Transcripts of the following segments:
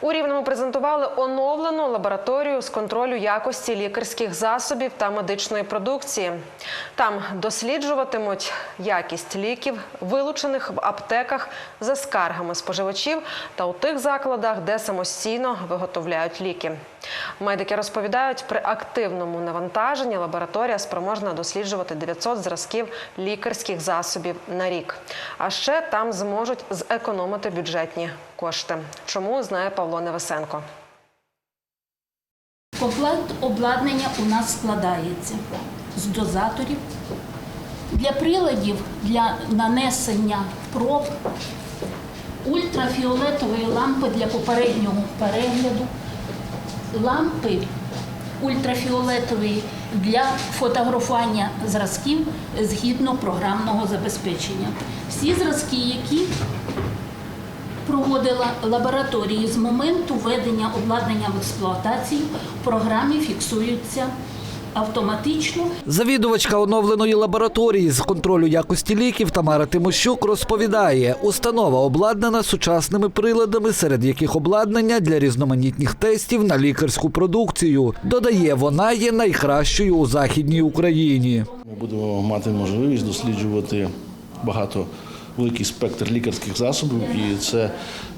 У Рівному презентували оновлену лабораторію з контролю якості лікарських засобів та медичної продукції. Там досліджуватимуть якість ліків, вилучених в аптеках за скаргами споживачів та у тих закладах, де самостійно виготовляють ліки. Медики розповідають, при активному навантаженні лабораторія спроможна досліджувати 900 зразків лікарських засобів на рік. А ще там зможуть зекономити бюджетні кошти. Чому знає Павло Невесенко. Комплект обладнання у нас складається з дозаторів для приладів для нанесення проб, ультрафіолетової лампи для попереднього перегляду, лампи ультрафіолетової для фотографування зразків згідно програмного забезпечення. Всі зразки, які проводила лабораторії з моменту введення обладнання в експлуатацію, в програмі фіксуються автоматично. Завідувачка оновленої лабораторії з контролю якості ліків Тамара Тимощук розповідає, установа обладнана сучасними приладами, серед яких обладнання для різноманітних тестів на лікарську продукцію. Додає, вона є найкращою у західній Україні. Ми будемо мати можливість досліджувати багато великий спектр лікарських засобів, і це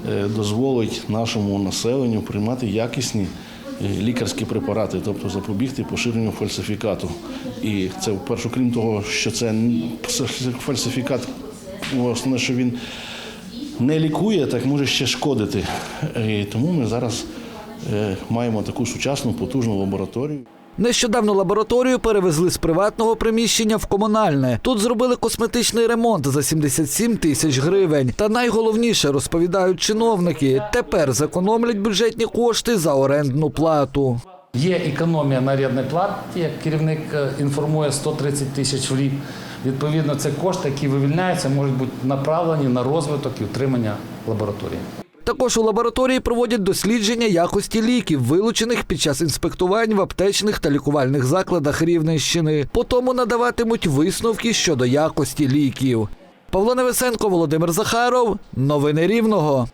е, дозволить нашому населенню приймати якісні е, лікарські препарати, тобто запобігти поширенню фальсифікату. І це вперше, крім того, що це фальсифікат, основне, що він не лікує, так може ще шкодити. І тому ми зараз е, маємо таку сучасну потужну лабораторію. Нещодавно лабораторію перевезли з приватного приміщення в комунальне. Тут зробили косметичний ремонт за 77 тисяч гривень. Та найголовніше розповідають чиновники. Тепер зекономлять бюджетні кошти за орендну плату. Є економія на рядній платі, як керівник е, інформує 130 тисяч в рік. Відповідно, це кошти, які вивільняються, можуть бути направлені на розвиток і утримання лабораторії. Також у лабораторії проводять дослідження якості ліків, вилучених під час інспектувань в аптечних та лікувальних закладах Рівненщини. Потому надаватимуть висновки щодо якості ліків. Павло Невесенко, Володимир Захаров. Новини Рівного.